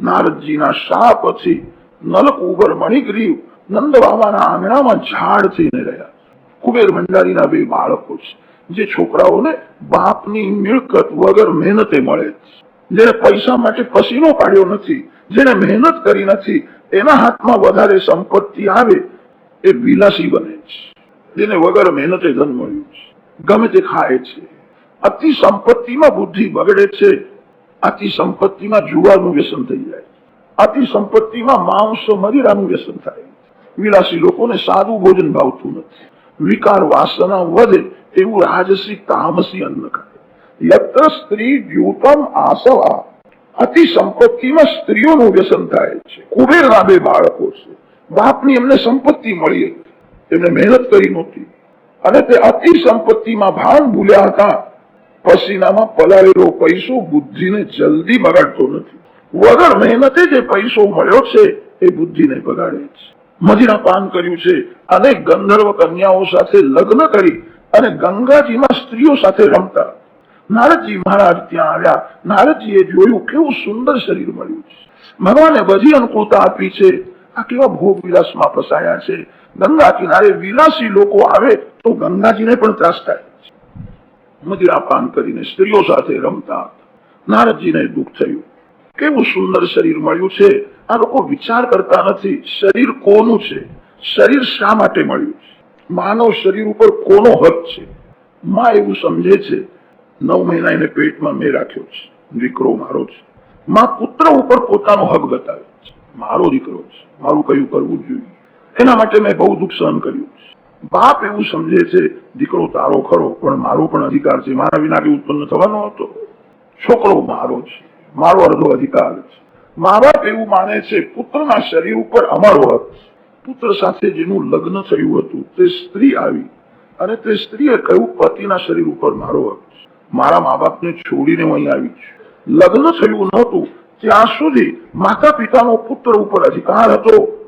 નારદજીના શા પછી નલક ઉભર મણિગ્રીવ નંદ બાબાના આંગણામાં ઝાડ થઈને રહ્યા. કુબેર ભંડારીના બે બાળકો છે, જે છોકરાઓને બાપની મિલકત વગર મહેનતે મળે જેને પૈસા માટે પસીનો પાડ્યો નથી જેને મહેનત કરી નથી, એના હાથમાં વધારે સંપત્તિ આવે એ વિલાસી બને છે. જેને વગર મહેનતે ધન મળ્યું છે. ગમે તે ખાય છે. અતિ સંપત્તિમાં બુદ્ધિ બગડે છે અતિ સંપત્તિમાં જુગારનું વ્યસન થઈ જાય. અતિ સંપત્તિમાં માંસ મદિરાનું વ્યસન થાય. વિલાસી લોકોને સાદું ભોજન ભાવતું નથી. વિકાર વાસના વધે એવું રાજસી તામસી અન્ન ખાય. યત્ર સ્ત્રી દ્યુતમ આસવા. અતિ સંપત્તિમાં સ્ત્રીઓનું વ્યસન થાય છે. કુબેર બે બાળકો છે. બાપની એમને સંપત્તિ મળી હતી. એમને મહેનત કરી નહોતી. અને તે અતિ સંપત્તિમાં ભાન ભૂલ્યા હતા. પસીનામાં પલાળેલો પૈસો બુદ્ધિને જલ્દી બગાડતો નથી. વગર મહેનતે જે પૈસો મળ્યો છે, એ બુદ્ધિને બગાડે છે. મદિરા પાન કર્યું છે, અને ગંધર્વ કન્યાઓ સાથે લગ્ન કરી અને ગંગાજીમાં સ્ત્રીઓ સાથે રમતા. નારદજી મહારાજ ત્યાં આવ્યા. નારદજીએ જોયું કેવું સુંદર શરીર મળ્યું છે. ભગવાને બધી અનુકૂળતા આપી છે. આ કેવા ભોગ વિલાસમાં ફસાયા છે. ગંગા કિનારે વિલાસી લોકો આવે તો ગંગાજીને પણ ત્રાસ થાય. છે મદિરા પાન કરીને સ્ત્રીઓ સાથે રમતા. નારદજીને દુઃખ થયું. કેવું સુંદર શરીર મળ્યું છે. આ લોકો વિચાર કરતા નથી. શરીર કોનું છે? શરીર શા માટે મળ્યું છે? માનવ શરીર ઉપર કોનો હક છે? માં એવું સમજે છે, નવ મહિના એને પેટમાં મેં રાખ્યો છે. દીકરો મારો છે. માં પુત્ર ઉપર પોતાનો હક બતાવે છે. મારો દીકરો છે. મારું કયું કરવું જોઈએ? એના માટે મેં બહુ દુઃખ સહન કર્યું બાપ એવું સમજે છે, દીકરો તારો ખરો, પણ મારો પણ અધિકાર છે. મારા વિના કે ઉત્પન્ન થવાનો હતો. છોકરો મારો છે, મારો અડધો અધિકાર છે. મા બાપ એવું માને છે, પુત્રના શરીર ઉપર અમારો હક પુત્ર સાથે જેનું લગ્ન થયું હતું, તે સ્ત્રી આવી અને તે સ્ત્રીએ કહ્યું, પતિના શરીર ઉપર મારો હક છે. મારા મા બાપને છોડીને હું અહીં આવી છું. લગ્ન થયું નહોતું, ત્યાં સુધી માતા પિતાનો પુત્ર ઉપર અધિકાર હતો.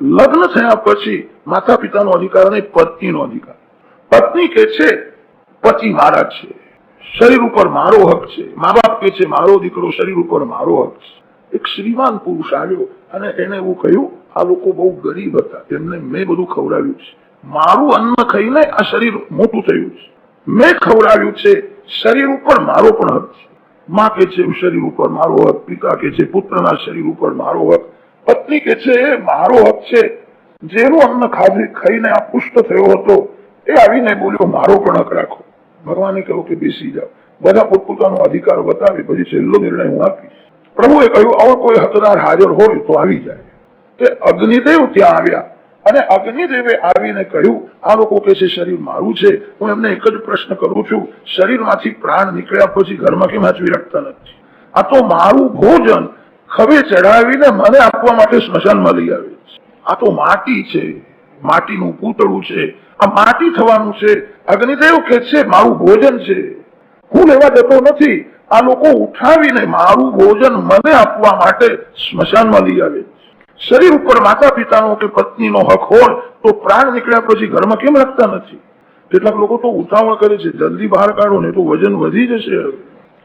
લગ્ન થયા પછી માતા પિતાનો અધિકાર અને પત્નીનો અધિકાર. પત્ની કે છે, પતિ મારા છે. શરીર ઉપર મારો હક છે. મા બાપ કે છે, મારો દીકરો શરીર ઉપર મારો હક છે. એક શ્રીમાન પુરુષ આવ્યો અને એને એવું કહ્યું, આ લોકો બહુ ગરીબ હતા. એમને મેં બધું ખવડાવ્યું છે. મારું અન્ન ખાઈને આ શરીર મોટું થયું છે. મેં ખવડાવ્યું છે, શરીર ઉપર મારો પણ હક છે. માં કે છે શરીર ઉપર મારો હક. પિતા કે છે, પુત્રના શરીર ઉપર મારો હક પત્ની કે છે મારો હક છે. જેનું અન્ન ખાધી, ખાઈને આ પુષ્ટ થયો હતો. એ આવીને બોલ્યો, મારો પણ હક રાખો. ભગવાને કહ્યું કે, બેસી જાઓ. બધા પોતપોતાનો અધિકાર બતાવી, પછી છેલ્લો નિર્ણય હું આપીશ. પ્રભુએ કહ્યું, આવો કોઈ હકદાર હાજર હોય તો આવી જાય. તે અગ્નિદેવ ત્યાં આવ્યા અને અગ્નિદેવે આવીને કહ્યું, આ લોકો કે છે, શરીર મારું છે. હું એમને એક જ પ્રશ્ન કરું છું. શરીરમાંથી પ્રાણ નીકળ્યા પછી ઘરમાં કેમ હાચવી રાખતા નથી? આ તો મારું ભોજન ખભે ચડાવીને મને આપવા માટે સ્મશાનમાં લઈ આવે છે. આ તો માટી છે. માટીનું પૂતળું છે. આ માટી થવાનું છે. અગ્નિદેવ કે છે, મારું ભોજન છે. હું લેવા જતો નથી. આ લોકો ઉઠાવીને મારું ભોજન મને આપવા માટે સ્મશાનમાં લઈ આવે શરીર ઉપર માતા પિતાનો કે પત્નીનો હક હોય તો પ્રાણ નીકળ્યા પછી ઘરમાં કેમ રાખતા નથી? કેટલાક લોકો તો ઉતાવળ કરે છે, જલ્દી બહાર કાઢો ને તો વજન વધી જશે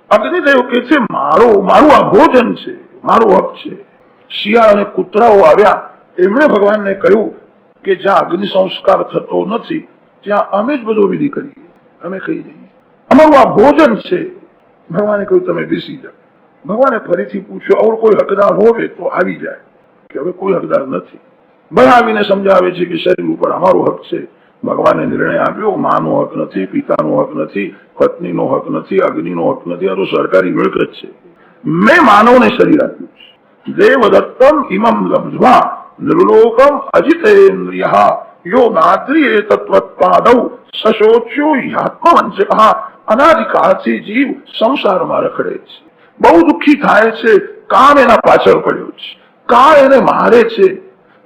અગ્નિદેવ કે છે, મારો, મારું આ ભોજન છે. મારો હક છે. શિયાળ અને કૂતરાઓ આવ્યા. એમણે ભગવાનને કહ્યું કે જ્યાં અગ્નિ સંસ્કાર થતો નથી, ત્યાં અમે જ બધો વિધિ કરીએ. અમે કહી દઈએ અમારું આ ભોજન છે. ભગવાને કહ્યું, તમે બેસી જાઓ. ભગવાને ફરીથી પૂછ્યું, ઓર કોઈ હકદાર હોવે તો આવી જાય. કે હવે કોઈ હકદાર નથી. બનાવીને સમજાવે છે કે શરીર ઉપર અમારો હક છે. ભગવાને નિર્ણય આપ્યો, માનો હક નથી, પિતાનો હક નથી, પત્નીનો હક નથી, અગ્નિનો હક નથી. આ તો સરકારી મિલકત છે. મેં માનવને શરીર આપ્યું છે દેવદત્તમ ઇમમ લબ્ધવા નિર્લોકમ અજિતેન્દ્રિય યો નાદ્રિયે તત્વત્પાદૌ સશોચ્યો યાત્મવંચક અનાદિકાળથી જીવ સંસારમાં રખડે છે બહુ દુઃખી થાય છે કામ એના પાછળ પડ્યો છે કા એને મારે છે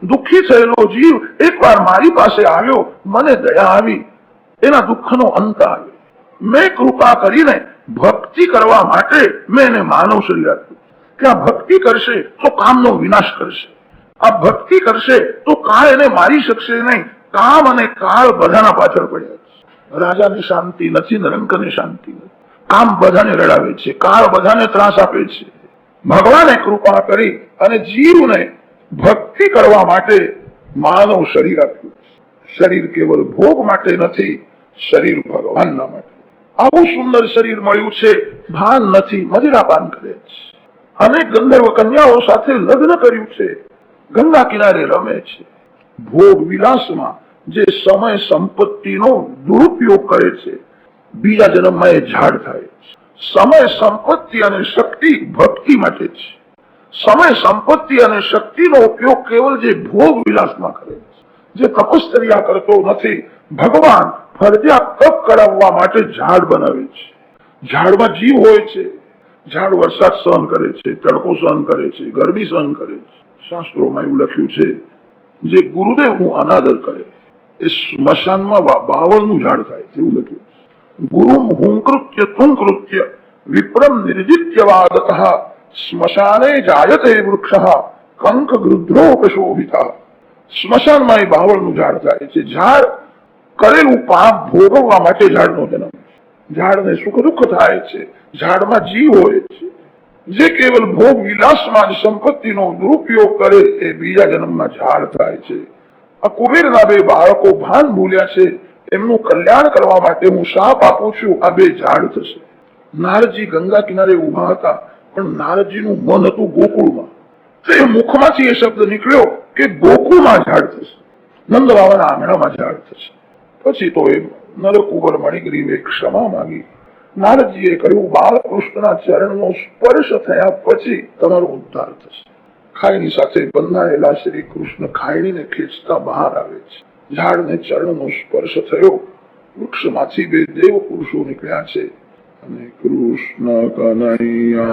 દુઃખી થયેલો જીવ એકવાર મારી પાસે આવ્યો મને દયા આવી એના દુઃખનો અંત આવ્યો મેં કૃપા કરીને ભક્તિ કરવા માટે મેં એને માનવ શરીર આપ્યું. કે આ ભક્તિ કરશે તો કામનો વિનાશ કરશે. આ ભક્તિ કરશે તો કાળ એને મારી શકશે નહીં. કામ અને કાળ બધાના પાછળ પડ્યા રાજાને શાંતિ નથી નરંકને શાંતિ નથી. કામ બધાને રડાવે છે, કાળ બધાને ત્રાસ આપે છે. ભગવાને કૃપા કરી અને જીવને ભક્તિ કરવા માટે માનવ શરીર આપ્યું શરીર કેવલ ભોગ માટે નથી, શરીર ભગવાનના માટે. આવું સુંદર શરીર મળ્યું છે, ભાન નથી મદિરાપાન કરે છે. અનેક ગંધર્વ કન્યાઓ સાથે લગ્ન કર્યું છે, ગંગા કિનારે રમે છે. ભોગ વિલાસમાં જે સમય સંપત્તિનો દુરુપયોગ કરે છે, બીજા જન્મમાં એ ઝાડ થાય છે. સમય સંપત્તિ અને શક્તિ ભક્તિ માટે છે. સમય સંપત્તિ અને શક્તિનો ઉપયોગ કેવલ જે ભોગ વિલાસમાં કરે છે, જે તપશ્ચર્યા કરતો નથી, ભગવાન ફરજિયાત તપ કરાવવા માટે ઝાડ બનાવે છે. ઝાડમાં જીવ હોય છે. ઝાડ વરસાદ સહન કરે છે, તડકો સહન કરે છે, ગરમી સહન કરે છે. શાસ્ત્રોમાં એવું લખ્યું છે, જે ગુરુદેવનું અનાદર કરે, એ સ્મશાનમાં બાવળનું ઝાડ થાય. એવું લખ્યું છે. ગુરુમ તું કૃત્ય વિપ્રમ નિર્જિત્યવાદતઃ, સ્મશાને જાયતે વૃક્ષ કંક ગૃધ્રોપશોભિતા સ્મશાનમાં એ બાવળનું ઝાડ થાય છે. ઝાડ કરેલું પાપ ભોગવવા માટે ઝાડનો જન્મ. ઝાડને સુખ દુઃખ થાય છે. ઝાડમાં જીવ હોય છે. જે કેવલ ભોગ વિલાસમાં જ સંપત્તિનો દુરુપયોગ કરે, એ બીજા જન્મમાં ઝાડ થાય છે. આ કુબેરના બે બાળકો ભાન ભૂલ્યા છે. એમનું કલ્યાણ કરવા માટે હું શાપ આપું છું. આ બે ઝાડ થશે. નારજી ગંગા કિનારે ઊભા હતા, પણ નારજીનું મન હતું ગોકુળમાં. તો એ મુખમાંથી એ શબ્દ નીકળ્યો કે ગોકુળમાં ઝાડ થશે. નંદ બાબાના આંગણામાં ઝાડ થશે. પછી તો એ નરકુબર મણિગ્રીવે ક્ષમા માંગી. નારદજીએ કહ્યું બાળકૃષ્ણના ચરણનો સ્પર્શ થયા પછી તમારો ઉદ્ધાર થશે. ખાયણી સાથે બંધાયેલા શ્રી કૃષ્ણ ખાયણીને ખેંચતા બહાર આવે છે. ઝાડને ચરણનો સ્પર્શ થયો. વૃક્ષમાંથી બે દેવ પુરુષો નીકળ્યા છે. અને કૃષ્ણ કનૈયા.